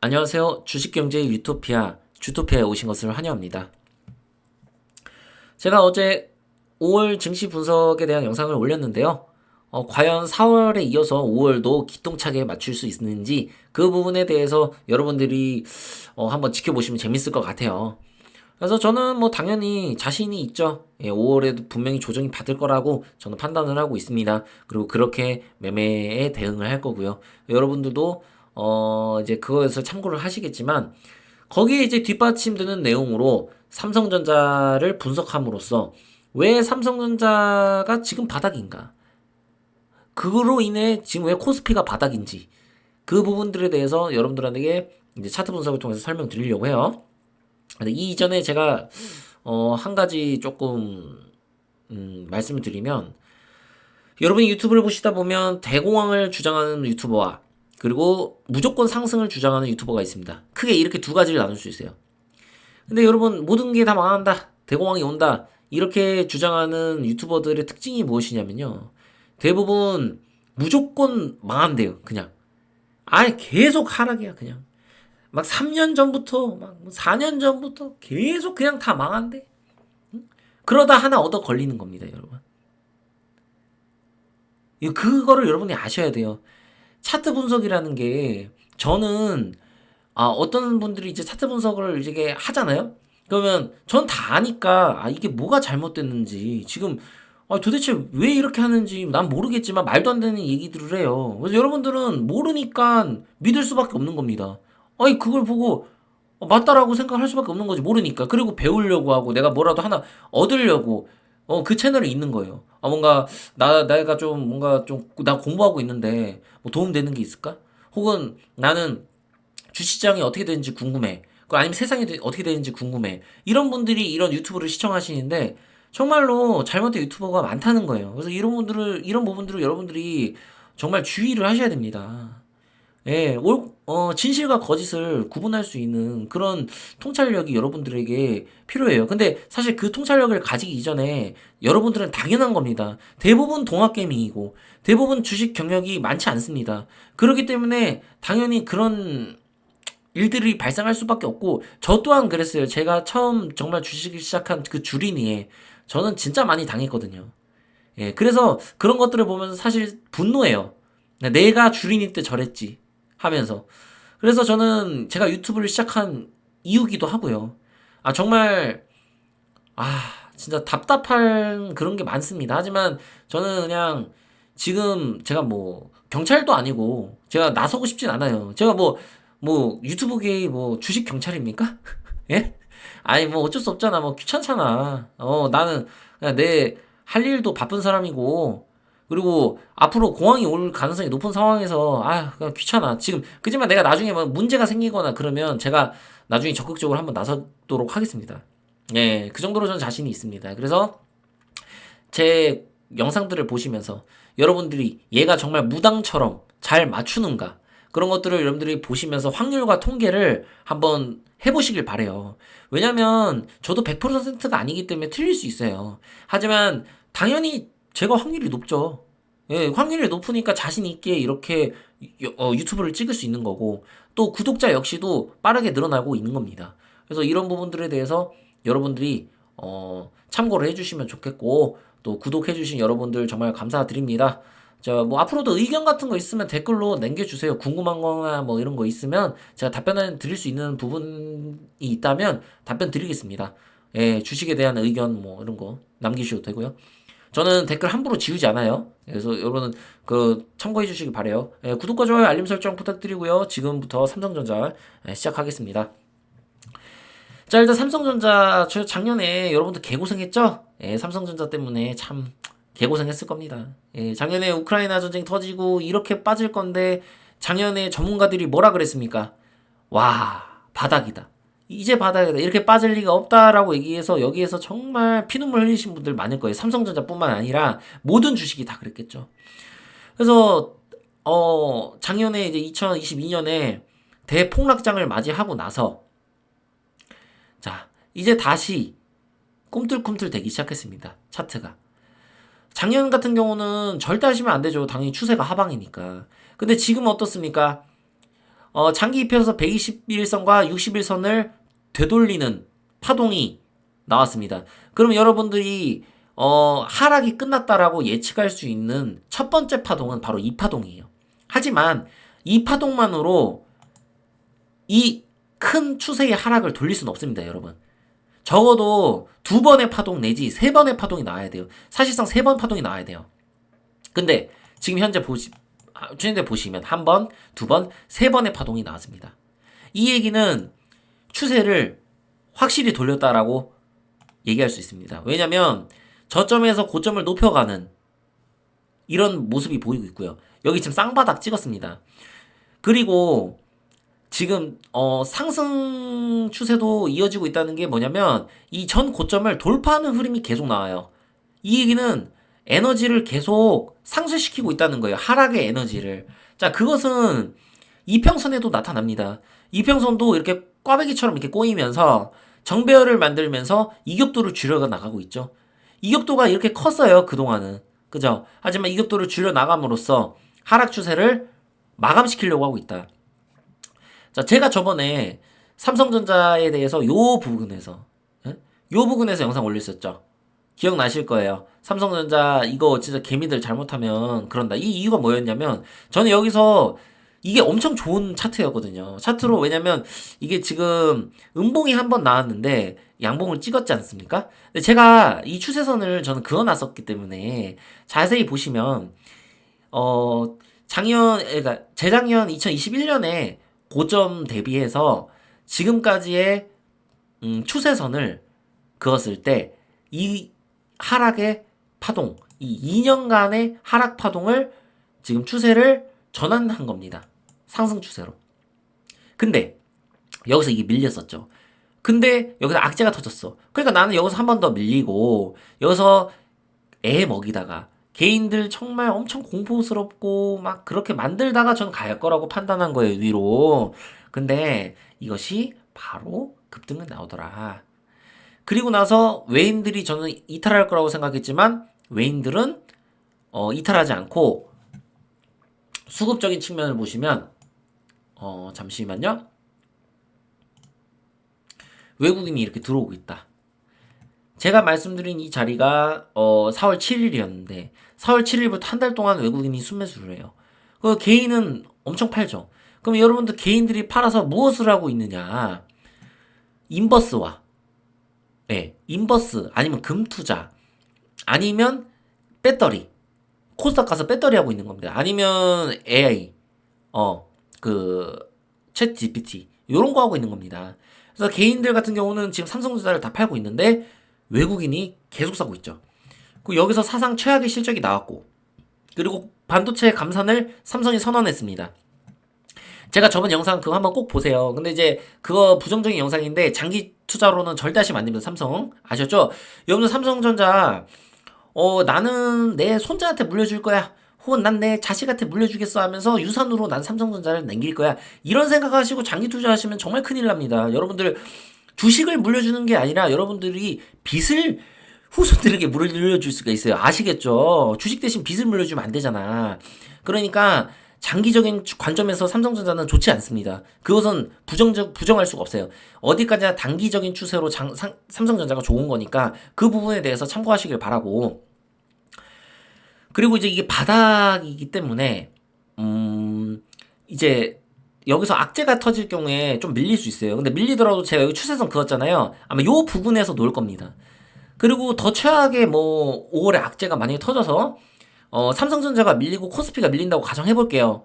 안녕하세요. 주식경제 유토피아, 주토피아에 오신 것을 환영합니다. 제가 어제 5월 증시 분석에 대한 영상을 올렸는데요. 어, 과연 4월에 이어서 5월도 기똥차게 맞출 수 있는지 그 부분에 대해서 여러분들이 어, 한번 지켜보시면 재밌을 것 같아요. 그래서 저는 뭐 당연히 자신이 있죠. 예, 5월에도 분명히 조정이 받을 거라고 저는 판단을 하고 있습니다. 그리고 그렇게 매매에 대응을 할 거고요. 여러분들도 어, 이제 그거에서 참고를 하시겠지만, 거기에 이제 뒷받침되는 내용으로 삼성전자를 분석함으로써 왜 삼성전자가 지금 바닥인가? 그로 인해 지금 왜 코스피가 바닥인지 그 부분들에 대해서 여러분들에게 이제 차트 분석을 통해서 설명드리려고 해요. 근데 이전에 제가 어, 한 가지 조금 음, 말씀을 드리면 여러분이 유튜브를 보시다 보면 대공황을 주장하는 유튜버와 그리고 무조건 상승을 주장하는 유튜버가 있습니다. 크게 이렇게 두 가지를 나눌 수 있어요. 근데 여러분 모든 게 다 망한다. 대공황이 온다. 이렇게 주장하는 유튜버들의 특징이 무엇이냐면요. 대부분 무조건 망한대요. 그냥. 아예 계속 하락이야. 그냥. 막 3년 전부터 막 4년 전부터 계속 그냥 다 망한대. 그러다 하나 얻어 걸리는 겁니다, 여러분. 그거를 여러분이 아셔야 돼요. 차트 분석이라는 게 저는 아 어떤 분들이 이제 차트 분석을 이제 하잖아요. 그러면 전 다 아니까 아 이게 뭐가 잘못됐는지 지금 아 도대체 왜 이렇게 하는지 난 모르겠지만 말도 안 되는 얘기들을 해요. 그래서 여러분들은 모르니까 믿을 수밖에 없는 겁니다. 아니 그걸 보고 어, 맞다라고 생각할 수밖에 없는 거지 모르니까 그리고 배우려고 하고 내가 뭐라도 하나 얻으려고 어, 그 채널에 있는 거예요. 아, 뭔가, 나, 내가 좀, 뭔가 좀, 나 공부하고 있는데, 뭐 도움되는 게 있을까? 혹은 나는 주시장이 어떻게 되는지 궁금해. 그 아니면 세상이 어떻게 되는지 궁금해. 이런 분들이 이런 유튜브를 시청하시는데, 정말로 잘못된 유튜버가 많다는 거예요. 그래서 이런 분들을, 이런 부분들을 여러분들이 정말 주의를 하셔야 됩니다. 예, 올, 어, 진실과 거짓을 구분할 수 있는 그런 통찰력이 여러분들에게 필요해요. 근데 사실 그 통찰력을 가지기 이전에 여러분들은 당연한 겁니다. 대부분 동학개미이고 대부분 주식 경력이 많지 않습니다. 그렇기 때문에 당연히 그런 일들이 발생할 수밖에 없고 저 또한 그랬어요. 제가 처음 정말 주식을 시작한 그 주린이에 저는 진짜 많이 당했거든요. 예, 그래서 그런 것들을 보면서 사실 분노해요. 내가 주린이 때 저랬지. 하면서. 그래서 저는 제가 유튜브를 시작한 이유기도 하고요. 아, 정말, 아, 진짜 답답한 그런 게 많습니다. 하지만 저는 그냥 지금 제가 뭐 경찰도 아니고 제가 나서고 싶진 않아요. 제가 뭐, 뭐 유튜브계의 뭐 주식 경찰입니까? 예? 아니, 뭐 어쩔 수 없잖아. 뭐 귀찮잖아. 어, 나는 그냥 내 할 일도 바쁜 사람이고, 그리고 앞으로 공항이 올 가능성이 높은 상황에서 아 그냥 귀찮아 지금 그지만 내가 나중에 뭐 문제가 생기거나 그러면 제가 나중에 적극적으로 한번 나서도록 하겠습니다. 예, 그 정도로 저는 자신이 있습니다. 그래서 제 영상들을 보시면서 여러분들이 얘가 정말 무당처럼 잘 맞추는가 그런 것들을 여러분들이 보시면서 확률과 통계를 한번 해보시길 바래요. 왜냐면 저도 100%가 아니기 때문에 틀릴 수 있어요. 하지만 당연히 제가 확률이 높죠. 예, 확률이 높으니까 자신 있게 이렇게 어, 유튜브를 찍을 수 있는 거고 또 구독자 역시도 빠르게 늘어나고 있는 겁니다. 그래서 이런 부분들에 대해서 여러분들이 어, 참고를 해주시면 좋겠고 또 구독해주신 여러분들 정말 감사드립니다. 저뭐 앞으로도 의견 같은 거 있으면 댓글로 남겨주세요. 궁금한 거나 뭐 이런 거 있으면 제가 답변을 드릴 수 있는 부분이 있다면 답변 드리겠습니다. 예, 주식에 대한 의견 뭐 이런 거 남기셔도 되고요. 저는 댓글 함부로 지우지 않아요. 그래서 여러분 그 참고해 주시기 바래요. 예, 구독과 좋아요, 알림 설정 부탁드리고요. 지금부터 삼성전자 예, 시작하겠습니다. 자 일단 삼성전자 저 작년에 여러분들 개고생했죠? 예, 삼성전자 때문에 참 개고생했을 겁니다. 예, 작년에 우크라이나 전쟁 터지고 이렇게 빠질 건데 작년에 전문가들이 뭐라 그랬습니까? 와 바닥이다. 이제 바닥이다. 이렇게 빠질 리가 없다라고 얘기해서 여기에서 정말 피눈물 흘리신 분들 많을 거예요. 삼성전자뿐만 아니라 모든 주식이 다 그랬겠죠. 그래서 어 작년에 이제 2022년에 대폭락장을 맞이하고 나서 자 이제 다시 꿈틀꿈틀 되기 시작했습니다. 차트가. 작년 같은 경우는 절대 하시면 안 되죠. 당연히 추세가 하방이니까. 근데 지금 어떻습니까? 어, 장기 입혀서 121선과 61선을 되돌리는 파동이 나왔습니다. 그럼 여러분들이 어, 하락이 끝났다라고 예측할 수 있는 첫 번째 파동은 바로 이 파동이에요. 하지만 이 파동만으로 이 큰 추세의 하락을 돌릴 수는 없습니다, 여러분. 적어도 두 번의 파동 내지 세 번의 파동이 나와야 돼요. 사실상 세 번 파동이 나와야 돼요. 근데 지금 현재 보시, 현재 보시면 한 번, 두 번, 세 번의 파동이 나왔습니다. 이 얘기는 추세를 확실히 돌렸다라고 얘기할 수 있습니다. 왜냐면 저점에서 고점을 높여가는 이런 모습이 보이고 있고요. 여기 지금 쌍바닥 찍었습니다. 그리고 지금 어 상승 추세도 이어지고 있다는 게 뭐냐면 이 전 고점을 돌파하는 흐름이 계속 나와요. 이 얘기는 에너지를 계속 상쇄시키고 있다는 거예요. 하락의 에너지를. 자, 그것은 이평선에도 나타납니다. 이평선도 이렇게 꽈배기처럼 이렇게 꼬이면서 정배열을 만들면서 이격도를 줄여 나가고 있죠. 이격도가 이렇게 컸어요. 그동안은. 그죠? 하지만 이격도를 줄여 나감으로써 하락 추세를 마감시키려고 하고 있다. 자, 제가 저번에 삼성전자에 대해서 요 부분에서 예? 요 부분에서 영상 올렸었죠. 기억나실 거예요. 삼성전자 이거 진짜 개미들 잘못하면 그런다. 이 이유가 뭐였냐면 저는 여기서 이게 엄청 좋은 차트였거든요. 차트로 왜냐면 이게 지금 음봉이 한 번 나왔는데 양봉을 찍었지 않습니까? 근데 제가 이 추세선을 저는 그어놨었기 때문에 자세히 보시면 어 작년 그러니까 재작년 2021년에 고점 대비해서 지금까지의 음, 추세선을 그었을 때 이 하락의 파동, 이 2년간의 하락 파동을 지금 추세를 전환한 겁니다. 상승 추세로. 근데 여기서 이게 밀렸었죠. 근데 여기서 악재가 터졌어. 그러니까 나는 여기서 한 번 더 밀리고 여기서 애 먹이다가 개인들 정말 엄청 공포스럽고 막 그렇게 만들다가 전 갈 거라고 판단한 거예요, 위로. 근데 이것이 바로 급등은 나오더라. 그리고 나서 외인들이 저는 이탈할 거라고 생각했지만 외인들은 어, 이탈하지 않고 수급적인 측면을 보시면 어, 잠시만요. 외국인이 이렇게 들어오고 있다. 제가 말씀드린 이 자리가 어 4월 7일이었는데 4월 7일부터 한 달 동안 외국인이 순매수를 해요. 그 개인은 엄청 팔죠. 그럼 여러분들 개인들이 팔아서 무엇을 하고 있느냐? 인버스와 네, 인버스 아니면 금투자 아니면 배터리 코스닥 가서 배터리 하고 있는 겁니다. 아니면 AI 어 그 챗 GPT 이런 거 하고 있는 겁니다. 그래서 개인들 같은 경우는 지금 삼성전자를 다 팔고 있는데 외국인이 계속 사고 있죠. 그 여기서 사상 최악의 실적이 나왔고 그리고 반도체 감산을 삼성이 선언했습니다. 제가 저번 영상 그거 한번 꼭 보세요. 근데 이제 그거 부정적인 영상인데 장기 투자로는 절대 하시면 안 됩니다. 삼성 아셨죠? 여러분들 삼성전자 어 나는 내 손자한테 물려줄 거야. 혹은 난 내 자식한테 물려주겠어 하면서 유산으로 난 삼성전자를 남길 거야. 이런 생각하시고 장기 투자하시면 정말 큰일 납니다. 여러분들 주식을 물려주는 게 아니라 여러분들이 빚을 후손들에게 물려줄 수가 있어요. 아시겠죠? 주식 대신 빚을 물려주면 안 되잖아. 그러니까 장기적인 관점에서 삼성전자는 좋지 않습니다. 그것은 부정적 부정할 수가 없어요. 어디까지나 단기적인 추세로 장, 상, 삼성전자가 좋은 거니까 그 부분에 대해서 참고하시길 바라고. 그리고 이제 이게 바닥이기 때문에 음 이제 여기서 악재가 터질 경우에 좀 밀릴 수 있어요. 근데 밀리더라도 제가 여기 추세선 그었잖아요. 아마 요 부분에서 놓을 겁니다. 그리고 더 최악의 뭐 5월에 악재가 만약에 터져서 어, 삼성전자가 밀리고 코스피가 밀린다고 가정해 볼게요.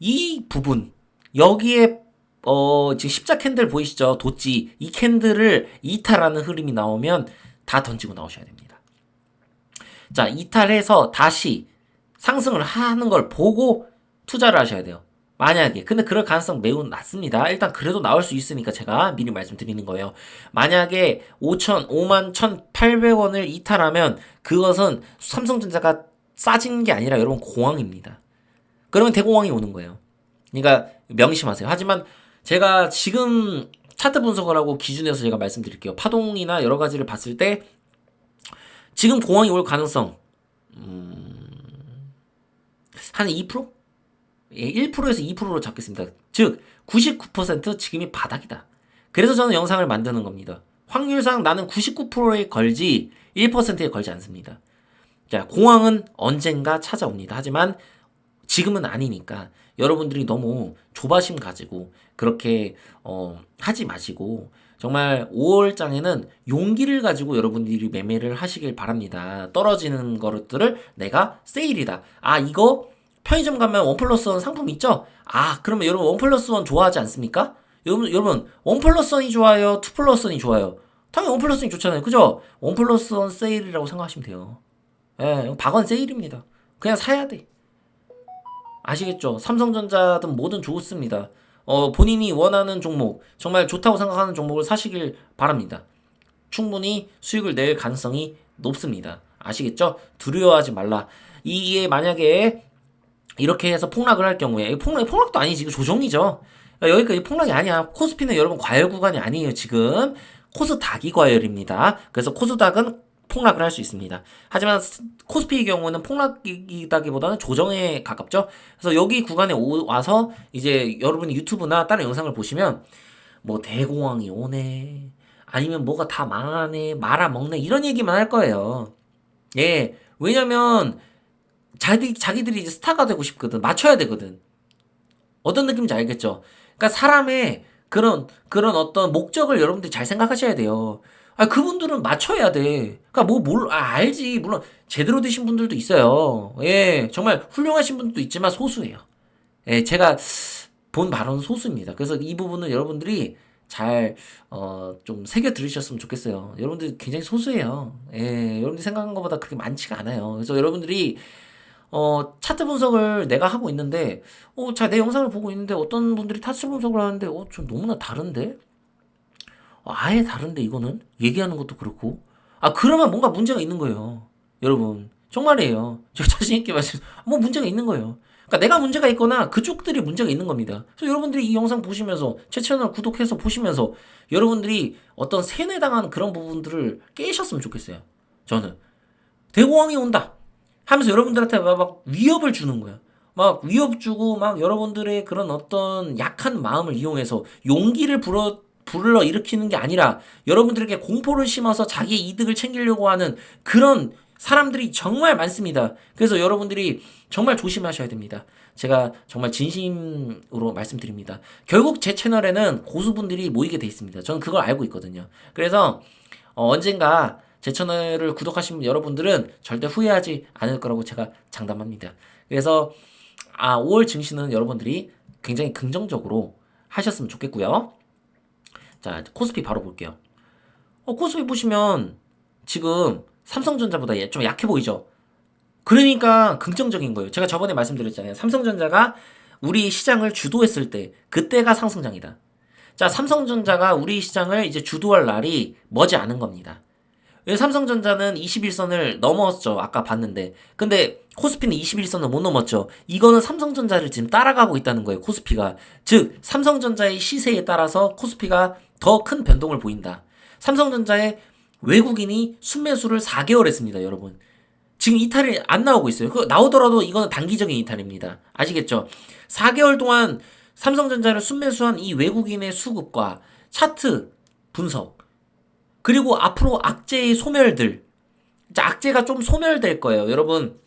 이 부분 여기에 어, 지금 십자 캔들 보이시죠? 도찌 이 캔들을 이탈하는 흐름이 나오면 다 던지고 나오셔야 됩니다. 자, 이탈해서 다시 상승을 하는 걸 보고 투자를 하셔야 돼요. 만약에 근데 그럴 가능성 매우 낮습니다. 일단 그래도 나올 수 있으니까 제가 미리 말씀드리는 거예요. 만약에 5천 5만 1,800원을 이탈하면 그것은 삼성전자가 싸진 게 아니라 여러분 공황입니다. 그러면 대공황이 오는 거예요. 그러니까 명심하세요. 하지만 제가 지금 차트 분석을 하고 기준에서 제가 말씀드릴게요. 파동이나 여러 가지를 봤을 때 지금 공황이 올 가능성 음, 한 2%? 1%에서 예, 2%로 잡겠습니다. 즉 99% 지금이 바닥이다. 그래서 저는 영상을 만드는 겁니다. 확률상 나는 99%에 걸지 1%에 걸지 않습니다. 자, 공황은 언젠가 찾아옵니다. 하지만 지금은 아니니까 여러분들이 너무 조바심 가지고 그렇게 어, 하지 마시고 정말 5월장에는 용기를 가지고 여러분들이 매매를 하시길 바랍니다. 떨어지는 것들을 내가 세일이다. 아 이거 편의점 가면 원 플러스 원 상품 있죠? 아 그러면 여러분 원 플러스 원 좋아하지 않습니까? 여러분 여러분 원 플러스 원이 좋아요? 투 플러스 원이 좋아요? 당연히 원 플러스 원이 좋잖아요. 그죠? 원 플러스 원 세일이라고 생각하시면 돼요. 예, 박원 세일입니다. 그냥 사야 돼. 아시겠죠? 삼성전자든 뭐든 좋습니다. 어, 본인이 원하는 종목, 정말 좋다고 생각하는 종목을 사시길 바랍니다. 충분히 수익을 낼 가능성이 높습니다. 아시겠죠? 두려워하지 말라. 이게 만약에 이렇게 해서 폭락을 할 경우에 폭락 폭락도 아니지 이거 조정이죠. 그러니까 여기까지 폭락이 아니야. 코스피는 여러분 과열 구간이 아니에요 지금 코스닥이 과열입니다. 그래서 코스닥은 폭락을 할 수 있습니다. 하지만 코스피의 경우는 폭락이다기보다는 조정에 가깝죠. 그래서 여기 구간에 오, 와서 이제 여러분이 유튜브나 다른 영상을 보시면 뭐 대공황이 오네 아니면 뭐가 다 망하네 말아먹네 이런 얘기만 할 거예요. 예 왜냐면 자기 자기들이 이제 스타가 되고 싶거든 맞춰야 되거든. 어떤 느낌인지 알겠죠? 그러니까 사람의 그런 그런 어떤 목적을 여러분들이 잘 생각하셔야 돼요. 아 그분들은 맞춰야 돼. 그러니까 뭐 뭘 아, 알지 물론 제대로 되신 분들도 있어요. 예 정말 훌륭하신 분들도 있지만 소수예요. 예 제가 본 발언은 소수입니다. 그래서 이 부분은 여러분들이 잘, 어, 좀 새겨 들으셨으면 좋겠어요. 여러분들 굉장히 소수예요. 예, 여러분들이 생각한 것보다 그렇게 많지가 않아요. 그래서 여러분들이, 어, 차트 분석을 내가 하고 있는데, 어, 자, 내 영상을 보고 있는데 어떤 분들이 차트 분석을 하는데, 어, 좀 너무나 다른데? 어, 아예 다른데, 이거는? 얘기하는 것도 그렇고. 아, 그러면 뭔가 문제가 있는 거예요. 여러분. 정말이에요. 제가 자신 있게 말씀, 뭐 문제가 있는 거예요. 그러니까 내가 문제가 있거나 그쪽들이 문제가 있는 겁니다. 그래서 여러분들이 이 영상 보시면서 제 채널 구독해서 보시면서 여러분들이 어떤 세뇌당하는 그런 부분들을 깨셨으면 좋겠어요. 저는 대공황이 온다 하면서 여러분들한테 막 위협을 주는 거야. 막 위협 주고 막 여러분들의 그런 어떤 약한 마음을 이용해서 용기를 불어 불러 일으키는 게 아니라 여러분들에게 공포를 심어서 자기의 이득을 챙기려고 하는 그런 사람들이 정말 많습니다. 그래서 여러분들이 정말 조심하셔야 됩니다. 제가 정말 진심으로 말씀드립니다. 결국 제 채널에는 고수분들이 모이게 돼 있습니다. 저는 그걸 알고 있거든요. 그래서 어, 언젠가 제 채널을 구독하신 여러분들은 절대 후회하지 않을 거라고 제가 장담합니다. 그래서 아, 5월 증시는 여러분들이 굉장히 긍정적으로 하셨으면 좋겠고요. 자, 코스피 바로 볼게요. 어, 코스피 보시면 지금 삼성전자보다 좀 약해 보이죠? 그러니까 긍정적인 거예요. 제가 저번에 말씀드렸잖아요. 삼성전자가 우리 시장을 주도했을 때 그때가 상승장이다. 자, 삼성전자가 우리 시장을 이제 주도할 날이 머지 않은 겁니다. 삼성전자는 21선을 넘었죠. 아까 봤는데. 근데 코스피는 21선을 못 넘었죠. 이거는 삼성전자를 지금 따라가고 있다는 거예요. 코스피가. 즉, 삼성전자의 시세에 따라서 코스피가 더 큰 변동을 보인다. 삼성전자의 외국인이 순매수를 4개월 했습니다, 여러분. 지금 이탈이 안 나오고 있어요. 그 나오더라도 이거는 단기적인 이탈입니다. 아시겠죠? 4개월 동안 삼성전자를 순매수한 이 외국인의 수급과 차트 분석 그리고 앞으로 악재의 소멸들 악재가 좀 소멸될 거예요. 여러분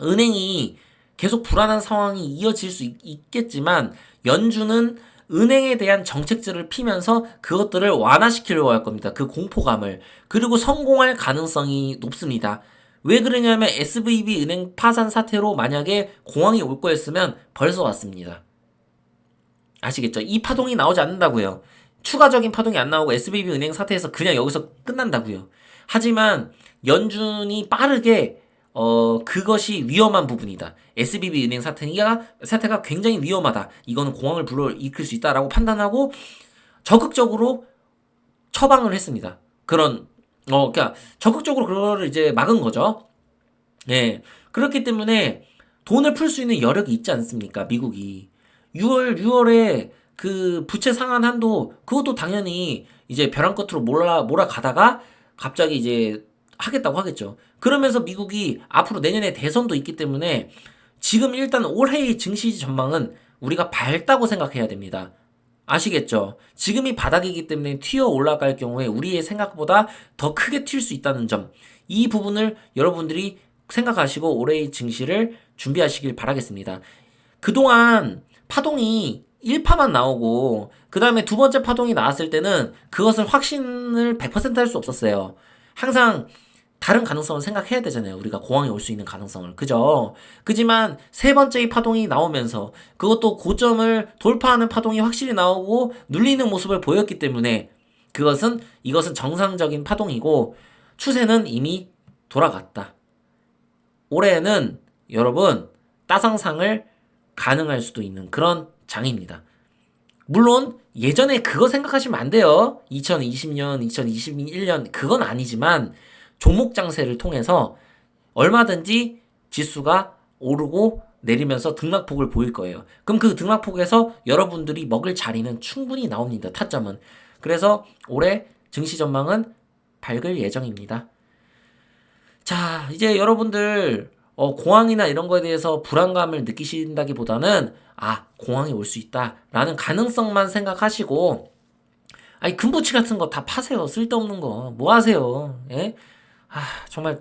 은행이 계속 불안한 상황이 이어질 수 있, 겠지만 연준은 은행에 대한 정책들을 피면서 그것들을 완화시키려고 할 겁니다. 그 공포감을. 그리고 성공할 가능성이 높습니다. 왜 그러냐면 SVB 은행 파산 사태로 만약에 공황이 올 거였으면 벌써 왔습니다. 아시겠죠? 이 파동이 나오지 않는다고요. 추가적인 파동이 안 나오고 SVB 은행 사태에서 그냥 여기서 끝난다고요. 하지만 연준이 빠르게 어, 그것이 위험한 부분이다. SBB 은행 사태가, 사태가 굉장히 위험하다. 이거는 공황을 불러 일으킬 수 있다라고 판단하고 적극적으로 처방을 했습니다. 그런, 어, 그니까 적극적으로 그거를 이제 막은 거죠. 예. 그렇기 때문에 돈을 풀 수 있는 여력이 있지 않습니까? 미국이. 6월, 6월에 그 부채 상한 한도, 그것도 당연히 이제 벼랑 끝으로 몰아, 몰아가다가 갑자기 이제 하겠다고 하겠죠. 그러면서 미국이 앞으로 내년에 대선도 있기 때문에 지금 일단 올해의 증시 전망은 우리가 밝다고 생각해야 됩니다. 아시겠죠? 지금이 바닥이기 때문에 튀어 올라갈 경우에 우리의 생각보다 더 크게 튈 수 있다는 점. 이 부분을 여러분들이 생각하시고 올해의 증시를 준비하시길 바라겠습니다. 그동안 파동이 1파만 나오고 그 다음에 두 번째 파동이 나왔을 때는 그것을 확신을 100%할 수 없었어요. 항상 다른 가능성을 생각해야 되잖아요. 우리가 공항에 올 수 있는 가능성을. 그죠? 그지만 세 번째의 파동이 나오면서 그것도 고점을 돌파하는 파동이 확실히 나오고 눌리는 모습을 보였기 때문에 그것은 이것은 정상적인 파동이고 추세는 이미 돌아갔다. 올해는 여러분 따상상을 가능할 수도 있는 그런 장입니다. 물론 예전에 그거 생각하시면 안 돼요. 2020년, 2021년 그건 아니지만 종목 장세를 통해서 얼마든지 지수가 오르고 내리면서 등락폭을 보일 거예요. 그럼 그 등락폭에서 여러분들이 먹을 자리는 충분히 나옵니다. 타점은. 그래서 올해 증시 전망은 밝을 예정입니다. 자, 이제 여러분들 어, 공항이나 이런 거에 대해서 불안감을 느끼신다기보다는 아, 공항이 올 수 있다라는 가능성만 생각하시고 아니 금부치 같은 거 다 파세요. 쓸데없는 거. 뭐 하세요? 예? 아, 정말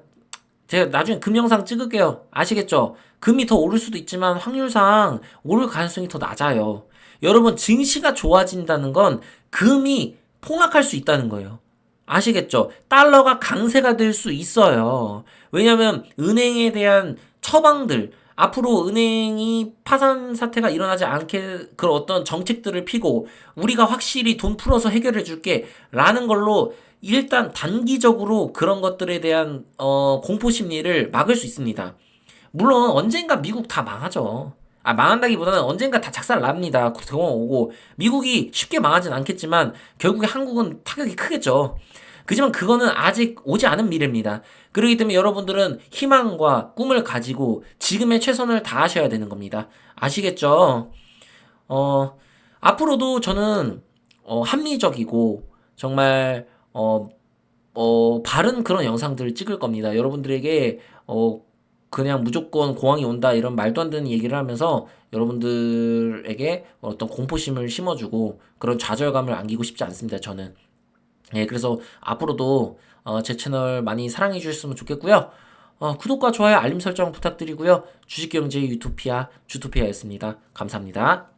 제가 나중에 금 영상 찍을게요. 아시겠죠? 금이 더 오를 수도 있지만 확률상 오를 가능성이 더 낮아요. 여러분 증시가 좋아진다는 건 금이 폭락할 수 있다는 거예요. 아시겠죠? 달러가 강세가 될 수 있어요. 왜냐하면 은행에 대한 처방들 앞으로 은행이 파산 사태가 일어나지 않게 그런 어떤 정책들을 피고 우리가 확실히 돈 풀어서 해결해 줄게 라는 걸로 일단 단기적으로 그런 것들에 대한 어, 공포 심리를 막을 수 있습니다. 물론 언젠가 미국 다 망하죠. 아, 망한다기보다는 언젠가 다 작살 납니다. 경험 오고 미국이 쉽게 망하진 않겠지만 결국에 한국은 타격이 크겠죠. 그지만 그거는 아직 오지 않은 미래입니다. 그렇기 때문에 여러분들은 희망과 꿈을 가지고 지금의 최선을 다하셔야 되는 겁니다. 아시겠죠? 어, 앞으로도 저는 어, 합리적이고 정말 어, 어, 바른 그런 영상들을 찍을 겁니다. 여러분들에게 어, 그냥 무조건 공항이 온다 이런 말도 안 되는 얘기를 하면서 여러분들에게 어떤 공포심을 심어주고 그런 좌절감을 안기고 싶지 않습니다. 저는. 예, 그래서 앞으로도 어, 제 채널 많이 사랑해 주셨으면 좋겠고요. 어, 구독과 좋아요, 알림 설정 부탁드리고요. 주식경제 유토피아 주토피아였습니다. 감사합니다.